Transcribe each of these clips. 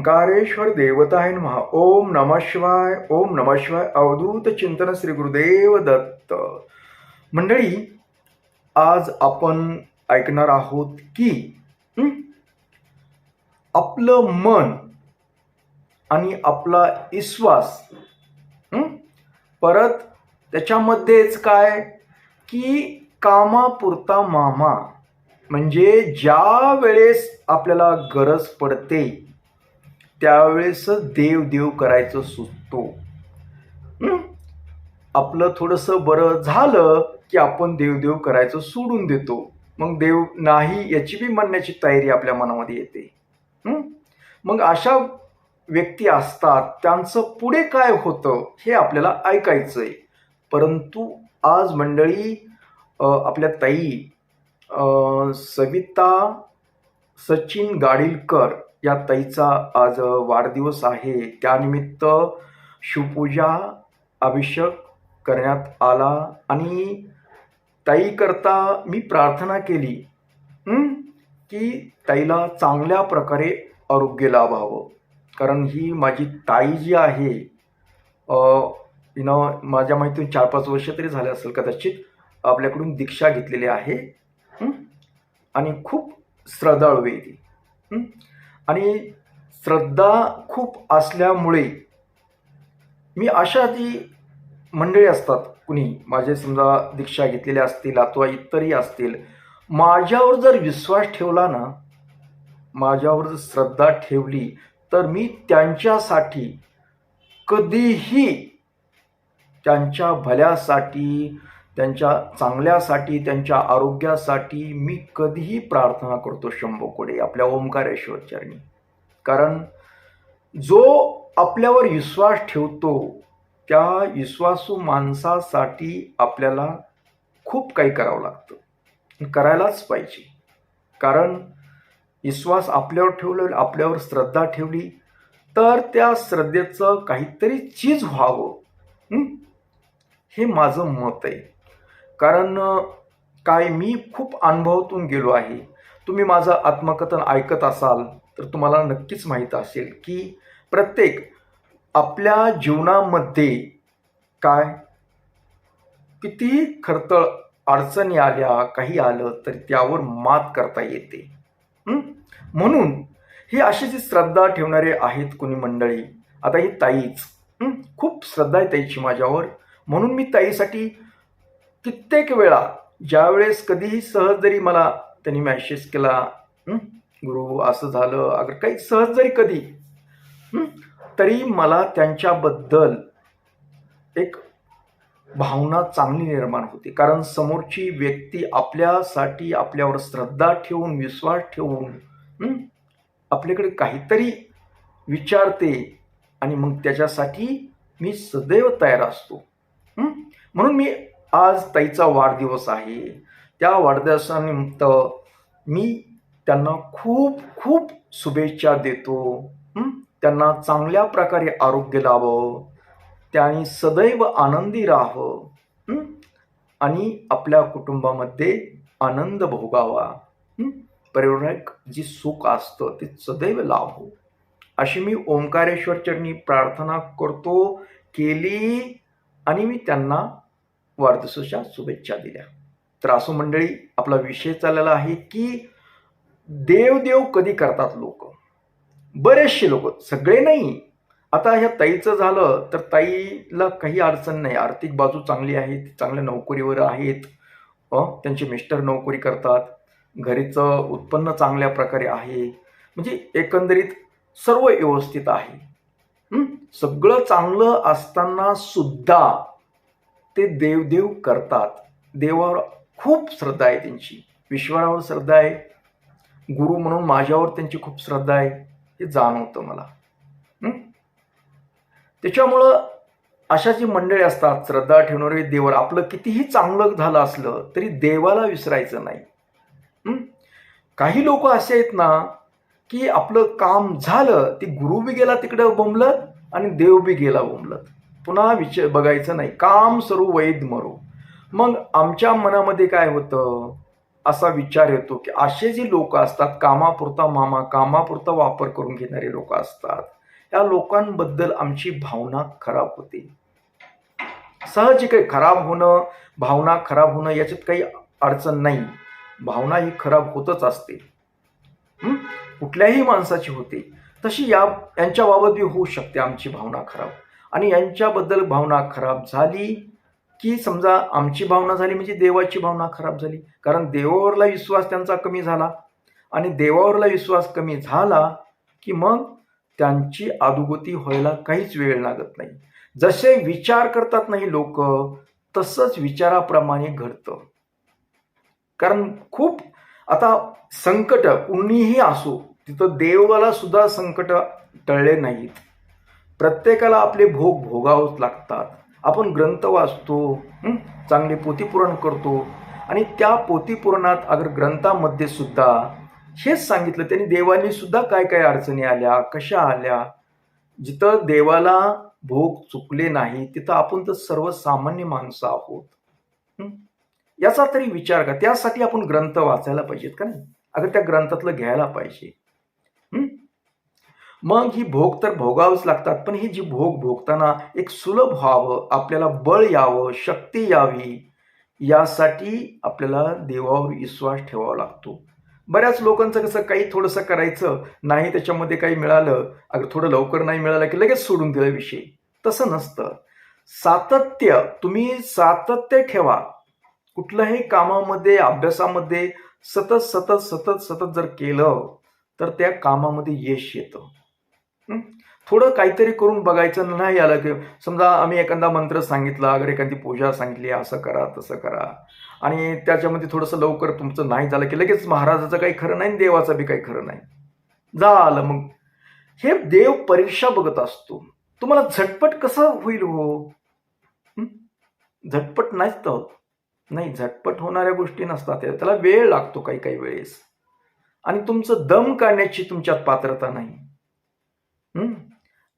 ओंकारेश्वर देवताय महा ओम नम शिवाय ओम नम शिवाय अवधूत चिंतन श्री गुरुदेव दत्त. मंडळी आज आपण ऐकणार आहोत की आपलं मन आणि आपला विश्वास परत त्याच्यामध्येच काय? की कामापुरता मामा म्हणजे ज्या वेळेस आपल्याला गरज पडते त्यावेळेस देव देव करायचं सुचतो. आपलं थोडंसं बरं झालं की आपण देव देव करायचं सोडून देतो. मग देव नाही याची बी म्हणण्याची तयारी आपल्या मनामध्ये येते. मग अशा व्यक्ती असतात त्यांचं पुढे काय होतं हे आपल्याला ऐकायचं आहे परंतु आज मंडळी आपल्या ताई सविता सचिन गाडीलकर या ताईचा आज वाढदिवस आहे. त्यानिमित्त शिवपूजा अभिषेक करण्यात आला आणि ताईकरता मी प्रार्थना केली की ताईला चांगल्या प्रकारे आरोग्य लाभावं. कारण ही माझी ताई जी आहे हिनं माझ्या माहितीतून चार पाच वर्ष तरी झाले असेल कदाचित आपल्याकडून दीक्षा घेतलेली आहे आणि खूप श्रद्धाळू आहे ती आणि श्रद्धा खूप असल्यामुळे मी अशा जी मंडळी असतात. कुणी माझे समजा दीक्षा घेतलेल्या असतील अथवा इतरही असतील माझ्यावर जर विश्वास ठेवला ना माझ्यावर जर श्रद्धा ठेवली तर मी त्यांच्यासाठी कधीही त्यांच्या भल्यासाठी त्यांच्या चांगल्यासाठी त्यांच्या आरोग्यासाठी मी कधीही प्रार्थना करतो शंभोकडे आपल्या ओंकारेश्वर चरणी. कारण जो आपल्यावर विश्वास ठेवतो त्या विश्वासू माणसासाठी आपल्याला खूप काही करावं लागतं. करायलाच पाहिजे. कारण विश्वास आपल्यावर ठेवलं आपल्यावर श्रद्धा ठेवली तर त्या श्रद्धेचं काहीतरी चीज व्हावं. हे? माझं मत आहे. कारण काय मी खूप अनुभवातून गेलो आहे. तुम्ही माझं आत्मकथन ऐकत असाल तर तुम्हाला नक्कीच माहीत असेल की प्रत्येक आपल्या जीवनामध्ये काय किती खडतळ अडचणी आल्या काही आलं तर त्यावर मात करता येते. म्हणून ही अशी जी श्रद्धा ठेवणारे आहेत कुणी मंडळी आता ही ताईच. खूप श्रद्धा आहे ताईची माझ्यावर. म्हणून मी ताईसाठी कित्येक वेळा ज्यावेळेस कधीही सहज जरी मला त्यांनी मॅसेज केला गुरु असं झालं अगर काही सहज जरी कधी तरी मला त्यांच्याबद्दल एक भावना चांगली निर्माण होते. कारण समोरची व्यक्ती आपल्यासाठी आपल्यावर श्रद्धा ठेवून विश्वास ठेवून आपल्याकडे काहीतरी विचारते आणि मग त्याच्यासाठी मी सदैव तयार असतो. म्हणून मी आज ताईचा वाढदिवस आहे. त्या वाढदिवसानिमित्त मी त्यांना खूप खूप शुभेच्छा देतो. त्यांना चांगल्या प्रकारे आरोग्य लावं त्यांनी सदैव आनंदी राहावं आणि आपल्या कुटुंबामध्ये आनंद भोगावा. हं? जी सुख असतं ते सदैव लाभो. अशी मी ओंकारेश्वर चरणी प्रार्थना करतो केली आणि मी त्यांना वाढदिवसाच्या शुभेच्छा दिल्या. तर असो मंडळी आपला विषय चाललेला आहे की देवदेव कधी करतात लोक? बरेचसे लोक सगळे नाही. आता ह्या ताईचं झालं तर ताईला काही अडचण नाही. आर्थिक बाजू चांगली आहे चांगल्या नोकरीवर आहेत. त्यांचे मिस्टर नोकरी करतात. घरीचं उत्पन्न चांगल्या प्रकारे आहे. म्हणजे एकंदरीत सर्व व्यवस्थित आहे. सगळं चांगलं असताना सुद्धा ते देवदेव करतात. देवावर खूप श्रद्धा आहे त्यांची. विश्वावर श्रद्धा आहे. गुरु म्हणून माझ्यावर त्यांची खूप श्रद्धा आहे. हे जाणवतं मला. त्याच्यामुळं अशा जी मंडळी असतात श्रद्धा ठेवणारे देवावर आपलं कितीही चांगलं झालं असलं तरी देवाला विसरायचं नाही. काही लोक असे आहेत ना की आपलं काम झालं ती गुरु बी गेला तिकडं बोंबलत आणि देव बी गेला बोंबलत पुन्हा विचार बघायचं नाही. काम सर्व वैद मरो. मग आमच्या मनामध्ये काय होतं? असा विचार येतो की असे जे लोक असतात कामापुरता मामा कामापुरता वापर करून घेणारे लोक असतात या लोकांबद्दल आमची भावना खराब होते. सहज काही खराब होणं भावना खराब होणं याच्यात काही अडचण नाही. भावना ही खराब होतच असते. कुठल्याही माणसाची होते. तशी या यांच्याबाबत बी होऊ शकते आमची भावना खराब. आणि यांच्याबद्दल भावना खराब झाली की समजा आमची भावना झाली म्हणजे देवाची भावना खराब झाली. कारण देवावरला विश्वास त्यांचा कमी झाला. आणि देवावरला विश्वास कमी झाला की मग त्यांची अधोगती व्हायला काहीच वेळ लागत नाही. जसे विचार करतात नाही लोक तसंच विचाराप्रमाणे घडतं. कारण खूप आता संकट कुणीही असो तिथं देवाला सुद्धा संकट टळले नाहीत. प्रत्येकाला आपले भोग भोगावंच लागतात. आपण ग्रंथ वाचतो चांगले पोतीपुरण करतो. आणि त्या पोतीपुरणात अगर ग्रंथामध्ये सुद्धा हेच सांगितलं त्यांनी देवानी सुद्धा काय काय अडचणी आल्या कशा आल्या? जिथं देवाला भोग चुकले नाही तिथं आपण तर सर्वसामान्य माणसं आहोत. याचा तरी विचार का त्यासाठी आपण ग्रंथ वाचायला पाहिजेत का नाही? अगर त्या ग्रंथातलं घ्यायला पाहिजे. मग ही भोग तर भोगावंच लागतात पण ही जी भोग भोगताना एक सुलभ व्हावं आपल्याला बळ यावं शक्ती यावी यासाठी आपल्याला देवावर विश्वास ठेवावा लागतो. बऱ्याच लोकांचं कसं काही थोडंसं करायचं नाही त्याच्यामध्ये काही मिळालं अगर थोडं लवकर नाही मिळालं की लगेच सोडून दिला विषय. तसं नसतं. सातत्य तुम्ही सातत्य ठेवा. कुठल्याही कामामध्ये अभ्यासामध्ये सतत सतत सतत सतत जर केलं तर त्या कामामध्ये यश येतं. थोडं काहीतरी करून बघायचं नाही आलं की समजा आम्ही एखादा मंत्र सांगितला अगर एखादी पूजा सांगितली असं करा तसं करा. आणि त्याच्यामध्ये थोडंसं लवकर तुमचं नाही झालं की लगेच महाराजाचं काही खरं नाही देवाचं बी काही खरं नाही. झालं मग. हे देव परीक्षा बघत असतो. तुम्हाला झटपट कसं होईल हो? झटपट नाहीच तर. नाही झटपट होणाऱ्या गोष्टी नसतात. त्याला वेळ लागतो काही काही वेळेस. आणि तुमचं दम काढण्याची तुमच्यात पात्रता नाही.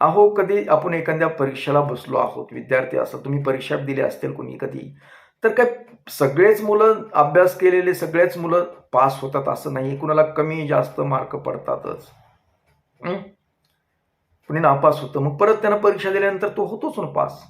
अहो कधी आपण एखाद्या परीक्षेला बसलो आहोत विद्यार्थी असं तुम्ही परीक्षा दिली असतील कोणी कधी तर काय सगळेच मुलं अभ्यास केलेले सगळेच मुलं पास होतात असं नाही कुणाला कमी जास्त मार्क पडतातच. कुणी नापास होतं मग परत त्यांना परीक्षा दिल्यानंतर तो होतोच ना पास.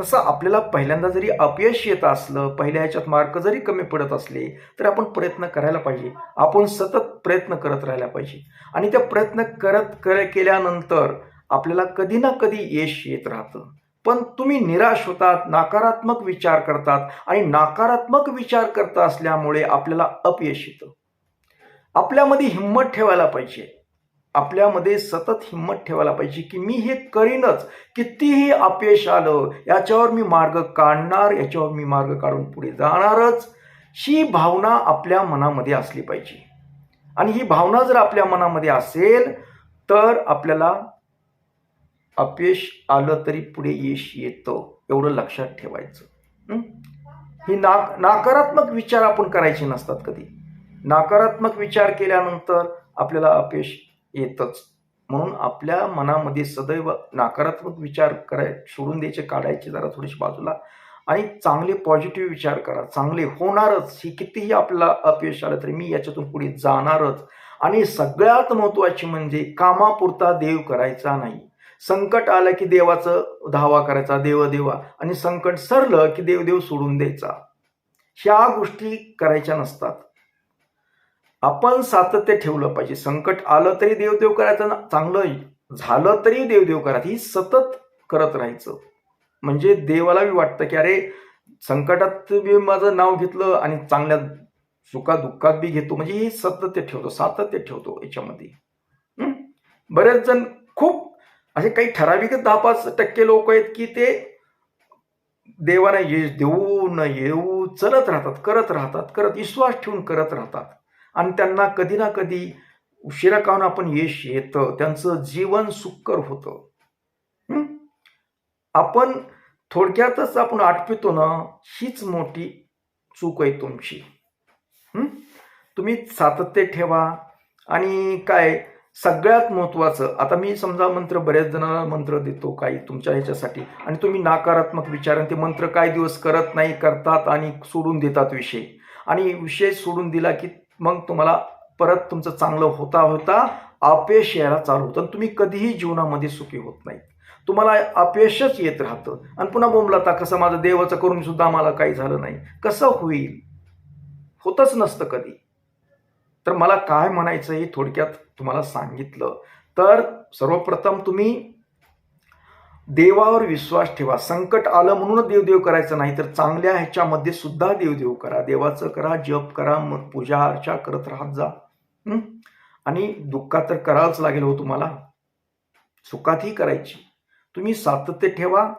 तसं आपल्याला पहिल्यांदा जरी अपयश येत असलं पहिल्या ह्याच्यात मार्क जरी कमी पडत असले तर आपण प्रयत्न करायला पाहिजे. आपण सतत प्रयत्न करत राहायला पाहिजे. आणि त्या प्रयत्न करत कर केल्यानंतर आपल्याला कधी ना कधी यश येत राहतं. पण तुम्ही निराश होतात नकारात्मक विचार करतात आणि नकारात्मक विचार करत असल्यामुळे आपल्याला अपयश येतं. आपल्यामध्ये हिंमत ठेवायला पाहिजे. आपल्यामध्ये सतत हिंमत ठेवायला पाहिजे की मी हे करीनच. कितीही अपयश आलं याच्यावर मी मार्ग काढणार याच्यावर मी मार्ग काढून पुढे जाणारच. ही भावना आपल्या मनामध्ये असली पाहिजे. आणि ही भावना जर आपल्या मनामध्ये असेल तर आपल्याला अपयश आलं तरी पुढे यश येतं एवढं लक्षात ठेवायचं. ही? नाक नकारात्मक विचार आपण करायचे नसतात कधी. नकारात्मक विचार केल्यानंतर आपल्याला अपयश येतच. म्हणून आपल्या मनामध्ये सदैव नकारात्मक विचार कराय सोडून द्यायचे काढायचे जरा थोडीशी बाजूला. आणि चांगले पॉझिटिव्ह विचार करा. चांगले होणारच. ही कितीही आपल्याला अपयश आलं तरी मी याच्यातून पुढे जाणारच. आणि सगळ्यात महत्त्वाची म्हणजे कामापुरता देव करायचा नाही. संकट आलं की देवाचं धावा करायचा देव देवा. आणि संकट सरलं की देव देव सोडून द्यायचा. ह्या गोष्टी करायच्या नसतात. आपण सातत्य ठेवलं पाहिजे. संकट आलं तरी देवदेव करायचं चांगलं झालं तरी देवदेव करायचं. ही सतत करत राहायचं. म्हणजे देवाला बी वाटतं की अरे संकटात बी माझं नाव घेतलं आणि चांगल्या सुखात दुःखात बी घेतो. म्हणजे ही सातत्य ठेवतो सातत्य ठेवतो याच्यामध्ये. बरेच जण खूप असे काही ठराविक दहा पाच टक्के लोक आहेत की ते देवाला यश देऊ न येऊ चलत राहतात करत राहतात करत विश्वास ठेवून करत राहतात. आणि त्यांना कधी ना कधी उशिरा काहून आपण यश येतं त्यांचं जीवन सुकर होतं. आपण थोडक्यातच आपण आटपितो ना हीच मोठी चूक आहे तुमची. तुम्ही सातत्य ठेवा आणि काय सगळ्यात महत्त्वाचं आता मी समजा मंत्र बऱ्याच जणांना मंत्र देतो काही तुमच्या ह्याच्यासाठी आणि तुम्ही नकारात्मक विचार आणि ते मंत्र काही दिवस करत नाही करतात आणि सोडून देतात विषय. आणि विषय सोडून दिला की मग तुम्हाला परत तुमचं चांगलं होता होता अपयश यायला चालू होतं. आणि तुम्ही कधीही जीवनामध्ये सुखी होत नाही तुम्हाला अपयशच येत राहतं. आणि पुन्हा बोंबलाता कसं माझं देवाचं करून सुद्धा मला काही झालं नाही. कसं होईल? होतच नसतं कधी. तर मला काय म्हणायचं हे थोडक्यात तुम्हाला सांगितलं. तर सर्वप्रथम तुम्ही देवावर विश्वास ठेवा. संकट आलं म्हणून देवदेव करायचं नाही तर चांगल्या ह्याच्यामध्ये सुद्धा देवदेव करा. देवाचं करा जप करा मग पूजा अर्चा करत राहत जा. आणि दुःखात तर करावंच लागेल हो तुम्हाला. सुखातही करायची. तुम्ही सातत्य ठेवा.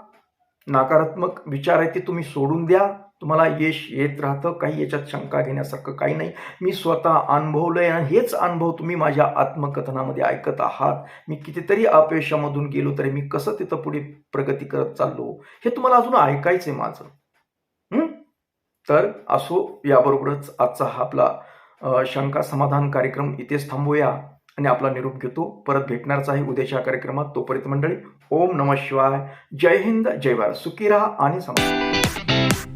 नकारात्मक विचार आहे ते तुम्ही सोडून द्या. तुम्हाला यश येत राहतं काही याच्यात शंका घेण्यासारखं काही नाही. मी स्वतः अनुभवलंय आणि हेच अनुभव तुम्ही माझ्या आत्मकथनामध्ये ऐकत आहात. मी कितीतरी अपयशामधून गेलो तरी मी कसं तिथं पुढे प्रगती करत चाललो? हे तुम्हाला अजून ऐकायचंय माझं. तर असो याबरोबरच आजचा हा आपला शंका समाधान कार्यक्रम इथेच थांबूया आणि आपला निरोप घेतो. परत भेटणारच आहे उद्याच्या कार्यक्रमात. तोपर्यंत मंडळी ओम नम शिवाय. जय हिंद जय भारत. सुखी राहा आणि समाधान